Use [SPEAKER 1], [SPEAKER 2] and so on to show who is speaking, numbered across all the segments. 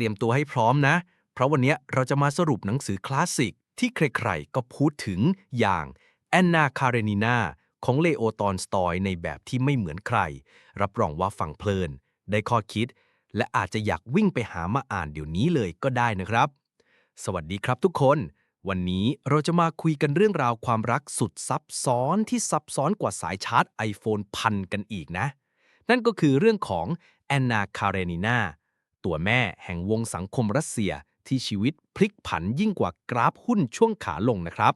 [SPEAKER 1] รียมตัวให้พร้อมนะ เพราะวันนี้เราจะมาสรุปหนังสือคลาสสิกที่ใครๆ ก็พูดถึงอย่างแอนนาคาเรนินาของเลโอตอนสตอยในแบบที่ไม่เหมือนใคร รับรองว่าฟังเพลิน ได้ข้อคิด และอาจจะอยากวิ่งไปหามาอ่านเดี๋ยวนี้เลยก็ได้นะครับ สวัสดีครับทุกคน วันนี้เราจะมาคุยกันเรื่องราวความรักสุดซับซ้อนที่ซับซ้อนกว่าสายชาร์จ iPhone พันกันอีกนะ นั่นก็คือเรื่องของแอนนาคาเรนินา ตัวแม่แห่งวงสังคมรัสเซียที่ชีวิตพลิกผันยิ่งกว่ากราฟหุ้นช่วงขาลงนะครับ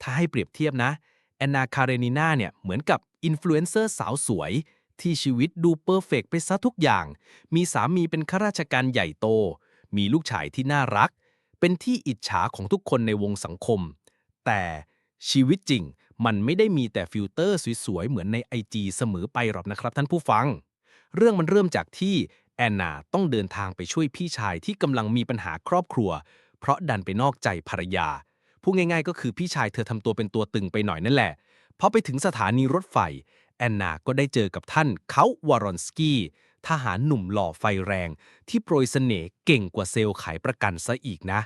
[SPEAKER 1] ถ้าให้เปรียบเทียบนะแอนนาคาเรนินาเนี่ยเหมือนกับอินฟลูเอนเซอร์สาวสวย ที่ชีวิตดูเพอร์เฟกไปซะทุกอย่าง มีสามีเป็นข้าราชการใหญ่โต มีลูกชายที่น่ารัก เป็นที่อิจฉาของทุกคนในวงสังคม แต่ชีวิตจริงมันไม่ได้มีแต่ฟิลเตอร์สวยๆ เหมือนใน IG เสมอไปหรอกนะครับท่านผู้ฟัง เรื่องมันเริ่มจากที่ แอนนาต้องเดินทางไปช่วยพี่ชายที่กำลังมีปัญหาครอบครัว เพราะดันไปนอกใจภรรยา พูดง่ายๆ ก็คือพี่ชายเธอทำตัวเป็นตัวตึงไปหน่อยนั่นแหละพอไปถึงสถานีรถไฟ แอนนาก็ได้เจอกับท่านเขาวารอนสกี้ทหารหนุ่มหล่อไฟแรง ที่โปรยเสน่ห์เก่งกว่าเซลล์ขายประกันซะอีกนะ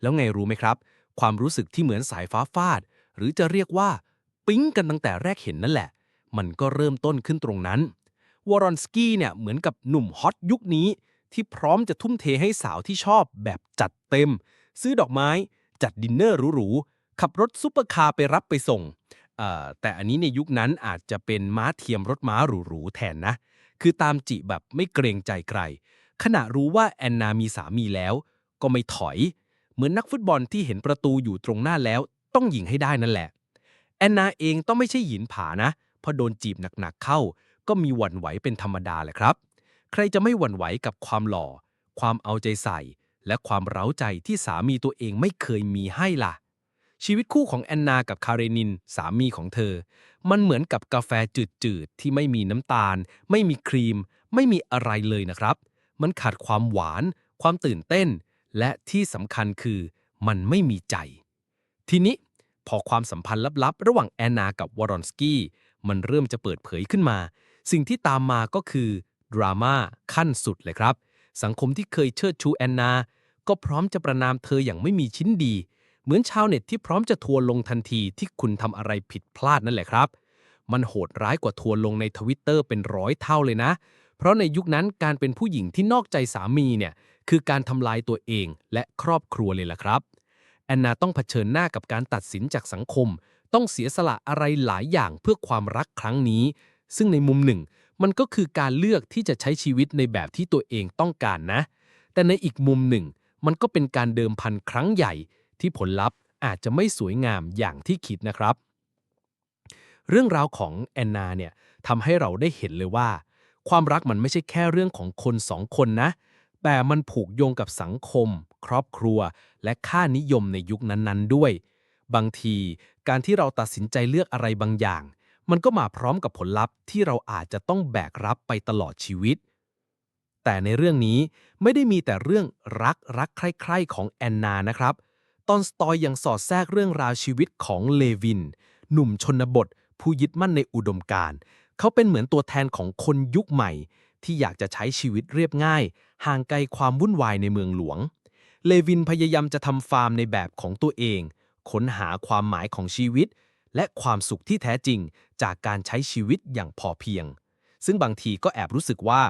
[SPEAKER 1] แล้วไงรู้ไหมครับ ความรู้สึกที่เหมือนสายฟ้าฟาด หรือจะเรียกว่า ปิ๊งกันตั้งแต่แรกเห็นนั่นแหละ มันก็เริ่มต้นขึ้นตรงนั้น วารอนสกี้เนี่ยเหมือนกับหนุ่มฮอตยุคนี้ ที่พร้อมจะทุ่มเทให้สาวที่ชอบแบบจัดเต็ม ซื้อดอกไม้ จัดดินเนอร์หรูๆ ขับรถซุปเปอร์คาร์ไปรับไปส่ง แต่อันนี้ในยุคนั้นอาจจะเป็นม้าเทียมรถม้าหรูๆแทนนะ คือตามจิแบบไม่เกรงใจใคร ขณะรู้ว่าแอนนามีสามีแล้ว ก็ไม่ถอย เหมือนนักฟุตบอลที่เห็นประตูอยู่ตรงหน้าแล้ว ต้องยิงให้ได้นั่นแหละ แอนนาเองต้องไม่ใช่หยินผานะพอโดนจีบหนักๆเข้า ก็มีหวั่นไหวเป็นธรรมดาแหละครับ ใครจะไม่หวั่นไหวกับความหล่อ ความเอาใจใส่ และความเร้าใจที่สามีตัวเองไม่เคยมีให้ล่ะ ชีวิตคู่ของแอนนากับคาเรนิน สามีของเธอ มันเหมือนกับกาแฟจืดๆ ที่ไม่มีน้ำตาล ไม่มีครีม ไม่มีอะไรเลยนะครับ มันขาดความหวาน ความตื่นเต้น และที่สำคัญคือ มันไม่มีใจ ทีนี้พอความสัมพันธ์ลับๆ ระหว่างแอนนากับวารอนสกี้มันเริ่มจะเปิดเผยขึ้นมา สิ่งที่ตามมาก็คือ ดราม่าขั้นสุดเลยครับ สังคมที่เคยเชิดชูแอนนา ก็พร้อมจะประนามเธออย่างไม่มีชิ้นดี เหมือนชาวเน็ตที่พร้อมจะทัวร์ลงทันทีที่คุณทำอะไรผิดพลาดนั่นแหละครับ มันโหดร้ายกว่าทัวร์ลงในทวิตเตอร์เป็นร้อยเท่าเลยนะ เพราะในยุคนั้นการเป็นผู้หญิงที่นอกใจสามีเนี่ยคือการทำลายตัวเองและครอบครัวเลยล่ะครับแอนนาต้องเผชิญหน้ากับการตัดสินจากสังคม ต้องเสียสละอะไรหลายอย่างเพื่อความรักครั้งนี้ ซึ่งในมุมหนึ่ง มันก็คือการเลือกที่จะใช้ชีวิตในแบบที่ตัวเองต้องการนะ แต่ในอีกมุมหนึ่ง มันก็เป็นการเดิมพันครั้งใหญ่ที่ผลลัพธ์อาจจะไม่สวยงามอย่างที่คิดนะครับ เรื่องราวของแอนนาเนี่ยทำให้เราได้เห็นเลยว่า ความรักมันไม่ใช่แค่เรื่องของคนสองคนนะ แต่มันผูกโยงกับสังคม ครอบครัว และค่านิยมในยุคนั้นๆ ด้วย บางทีการที่เราตัดสินใจเลือกอะไรบางอย่าง มันก็มาพร้อมกับผลลัพธ์ที่เราอาจจะต้องแบกรับไปตลอดชีวิต แต่ในเรื่องนี้ไม่ได้มีแต่เรื่องรักรักใคร่ๆของแอนนานะครับ ตอนสตอยยังสอดแทรกเรื่องราวชีวิตของเลวิน หนุ่มชนบท ผู้ยึดมั่นในอุดมการณ์เขาเป็นเหมือนตัวแทนของคนยุคใหม่ ที่อยากจะใช้ชีวิตเรียบง่าย ห่างไกลความวุ่นวายในเมืองหลวง เลวินพยายามจะทำฟาร์มในแบบของตัวเองค้นหาความหมายของชีวิต และความสุขที่แท้จริงจากการใช้ชีวิตอย่างพอเพียง ซึ่งบางทีก็แอบรู้สึกว่า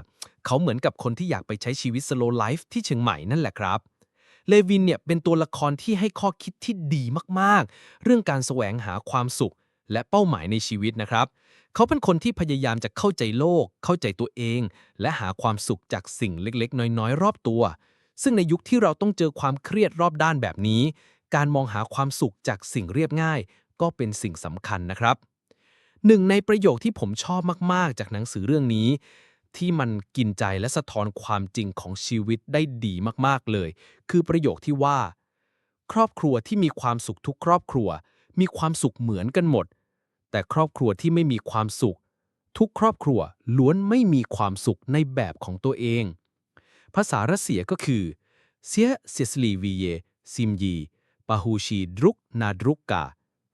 [SPEAKER 1] เขาเหมือนกับคนที่อยากไปใช้ชีวิต slow life ที่เชียงใหม่นั่นแหละครับเลวินเนี่ยเป็นตัวละครที่ให้ข้อคิดที่ดีมากๆ เรื่องการแสวงหาความสุขและเป้าหมายในชีวิตนะครับ เขาเป็นคนที่พยายามจะเข้าใจโลก เข้าใจตัวเอง และหาความสุขจากสิ่งเล็กๆ น้อยๆ รอบตัว ซึ่งในยุคที่เราต้องเจอความเครียดรอบด้านแบบนี้ การมองหาความสุขจากสิ่งเรียบง่าย ก็เป็นสิ่งสำคัญนะครับ หนึ่งในประโยคที่ผมชอบมาก ๆ จากหนังสือเรื่องนี้ ที่มันกินใจและสะท้อนความจริงของชีวิตได้ดีมากๆเลย คือประโยคที่ว่า ครอบครัวที่มีความสุขทุกครอบครัว มีความสุขเหมือนกันหมด แต่ครอบครัวที่ไม่มีความสุข ทุกครอบครัวล้วนไม่มีความสุขในแบบของตัวเอง ภาษารัสเซียก็คือเซียเซสลีวีเยซิมยีปาฮูชีดรุกนาดรุกกา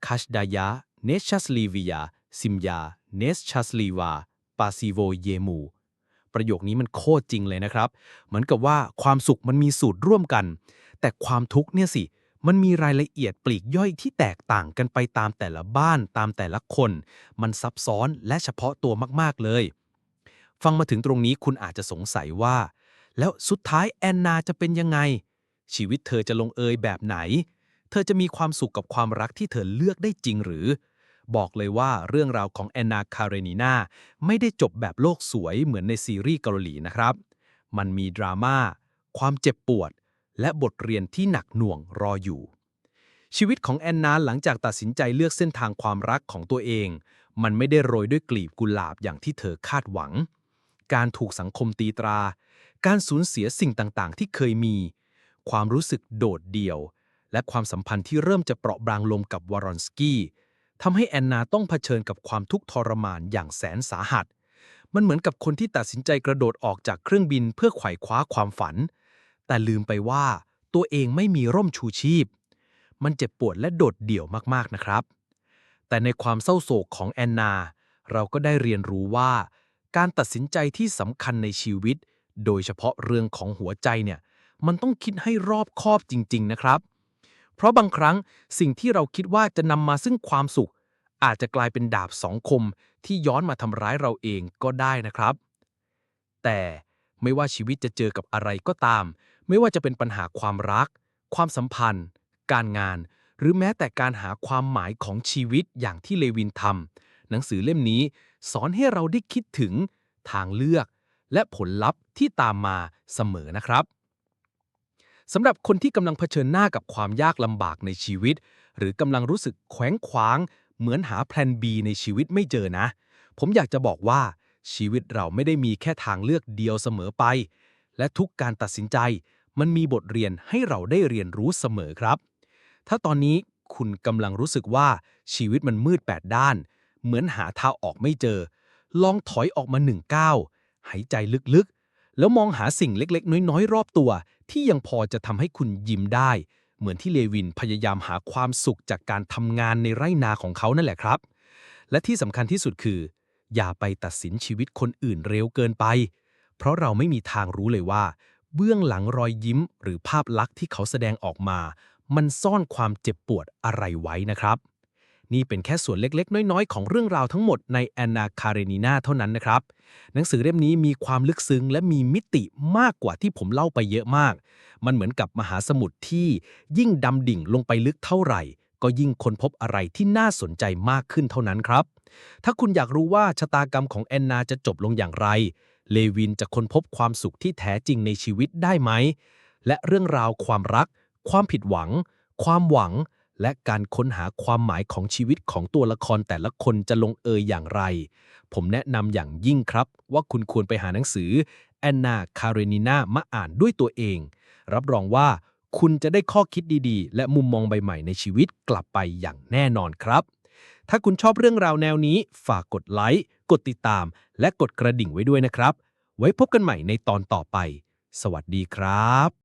[SPEAKER 1] คัชดายาเนชัสลีวียา ซิมยา เนสชัสลีวา ปาซิโวเยมู ประโยคนี้มันโคตรจริงเลยนะครับ เหมือนกับว่าความสุขมันมีสูตรร่วมกัน แต่ความทุกข์เนี่ยสิ มันมีรายละเอียดปลีกย่อยที่แตกต่างกันไปตามแต่ละบ้านตามแต่ละคน มันซับซ้อนและเฉพาะตัวมากๆเลย ฟังมาถึงตรงนี้คุณอาจจะสงสัยว่า แล้วสุดท้ายแอนนาจะเป็นยังไง ชีวิตเธอจะลงเอยแบบไหน เธอจะมีความสุขกับความรักที่เธอเลือกได้จริงหรือ บอกเลยว่าเรื่องราวของแอนนาคาเรนีนาไม่ได้จบแบบโลกสวยเหมือนในซีรีส์เกาหลีนะครับ มันมีดราม่าความเจ็บปวด และบทเรียนที่หนักหน่วงรออยู่ ชีวิตของแอนนาหลังจากตัดสินใจเลือกเส้นทางความรักของตัวเอง มันไม่ได้โรยด้วยกลีบกุหลาบอย่างที่เธอคาดหวัง การถูกสังคมตีตรา การสูญเสียสิ่งต่างๆ ที่เคยมี ความรู้สึกโดดเดี่ยว และความสัมพันธ์ที่เริ่มจะเปราะบางลงกับวารอนสกี้ทำให้แอนนาต้องเผชิญกับความทุกข์ทรมานอย่างแสนสาหัส มันเหมือนกับคนที่ตัดสินใจกระโดดออกจากเครื่องบินเพื่อไขว่คว้าความฝัน แต่ลืมไปว่าตัวเองไม่มีร่มชูชีพ มันเจ็บปวดและโดดเดี่ยวมากๆนะครับ แต่ในความเศร้าโศกของแอนนา เราก็ได้เรียนรู้ว่า การตัดสินใจที่สำคัญในชีวิต โดยเฉพาะเรื่องของหัวใจเนี่ย มันต้องคิดให้รอบคอบจริง ๆ นะครับ เพราะบางครั้งสิ่งที่เราคิดว่าจะนำมาซึ่งความสุข อาจจะกลายเป็นดาบสองคมที่ย้อนมาทำร้ายเราเองก็ได้นะครับ แต่ไม่ว่าชีวิตจะเจอกับอะไรก็ตาม ไม่ว่าจะเป็นปัญหาความรัก ความสัมพันธ์ การงาน หรือแม้แต่การหาความหมายของชีวิตอย่างที่เลวินทำหนังสือเล่มนี้ สอนให้เราได้คิดถึงทางเลือก และผลลัพธ์ที่ตามมาเสมอนะครับ สำหรับคนที่กำลังเผชิญหน้ากับความยากลำบากในชีวิต หรือกำลังรู้สึกแขวงขวาง เหมือนหาแพลน B ในชีวิตไม่เจอนะ ผมอยากจะบอกว่าชีวิตเราไม่ได้มีแค่ทางเลือกเดียวเสมอไป และทุกการตัดสินใจ มันมีบทเรียนให้เราได้เรียนรู้เสมอครับ ถ้าตอนนี้คุณกำลังรู้สึกว่าชีวิตมันมืดแปดด้าน เหมือนหาทางออกไม่เจอ ลองถอยออกมาหนึ่งก้าวหายใจลึกๆ แล้วมองหาสิ่งเล็กๆ น้อยๆ รอบตัว ที่ยังพอจะทำให้คุณยิ้มได้ เหมือนที่เลวินพยายามหาความสุขจากการทำงานในไร่นาของเขานั่นแหละครับ และที่สำคัญที่สุดคือ อย่าไปตัดสินชีวิตคนอื่นเร็วเกินไป เพราะเราไม่มีทางรู้เลยว่า เบื้องหลังรอยยิ้ม หรือภาพลักษณ์ที่เขาแสดงออกมา มันซ่อนความเจ็บปวดอะไรไว้นะครับ นี่เป็นแค่ส่วนเล็กๆ น้อยๆ ของเรื่องราวทั้งหมดในแอนนาคาเรนีนาเท่านั้นนะครับ หนังสือเล่มนี้มีความลึกซึ้งและมีมิติมากกว่าที่ผมเล่าไปเยอะมาก มันเหมือนกับมหาสมุทรที่ยิ่งดำดิ่งลงไปลึกเท่าไหร่ ก็ยิ่งค้นพบอะไรที่น่าสนใจมากขึ้นเท่านั้นครับ ถ้าคุณอยากรู้ว่าชะตากรรมของแอนนาจะจบลงอย่างไร เลวินจะค้นพบความสุขที่แท้จริงในชีวิตได้ไหม และเรื่องราวความรัก ความผิดหวัง ความหวัง และการค้นหาความหมายของชีวิตของตัวละครแต่ละคนจะลงเอยอย่างไร ผมแนะนำอย่างยิ่งครับ ว่าคุณควรไปหาหนังสือแอนนาคาเรนีนามาอ่านด้วยตัวเอง รับรองว่าคุณจะได้ข้อคิดดีๆ และมุมมองใหม่ๆในชีวิตกลับไปอย่างแน่นอนครับ ถ้าคุณชอบเรื่องราวแนวนี้ ฝากกดไลค์ กดติดตาม และกดกระดิ่งไว้ด้วยนะครับ ไว้พบกันใหม่ในตอนต่อไป สวัสดีครับ